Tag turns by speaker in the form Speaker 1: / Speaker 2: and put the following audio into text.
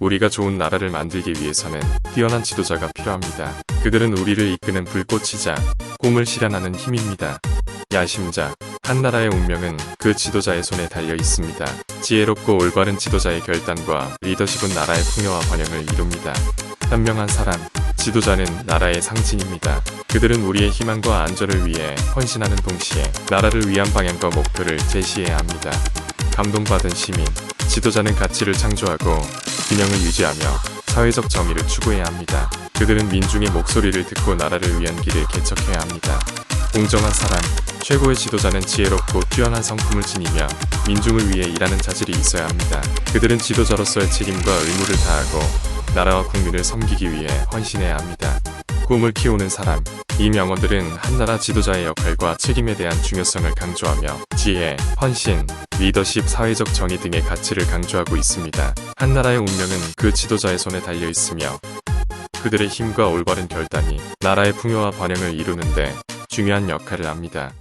Speaker 1: 우리가 좋은 나라를 만들기 위해서는 뛰어난 지도자가 필요합니다. 그들은 우리를 이끄는 불꽃이자 꿈을 실현하는 힘입니다. 야심자, 한 나라의 운명은 그 지도자의 손에 달려 있습니다. 지혜롭고 올바른 지도자의 결단과 리더십은 나라의 풍요와 번영을 이룹니다. 현명한 사람, 지도자는 나라의 상징입니다. 그들은 우리의 희망과 안전을 위해 헌신하는 동시에 나라를 위한 방향과 목표를 제시해야 합니다. 감동받은 시민, 지도자는 가치를 창조하고 균형을 유지하며 사회적 정의를 추구해야 합니다. 그들은 민중의 목소리를 듣고 나라를 위한 길을 개척해야 합니다. 공정한 사람, 최고의 지도자는 지혜롭고 뛰어난 성품을 지니며 민중을 위해 일하는 자질이 있어야 합니다. 그들은 지도자로서의 책임과 의무를 다하고 나라와 국민을 섬기기 위해 헌신해야 합니다. 꿈을 키우는 사람, 이 명언들은 한나라 지도자의 역할과 책임에 대한 중요성을 강조하며 지혜, 헌신, 리더십, 사회적 정의 등의 가치를 강조하고 있습니다. 한나라의 운명은 그 지도자의 손에 달려 있으며 그들의 힘과 올바른 결단이 나라의 풍요와 번영을 이루는데 중요한 역할을 합니다.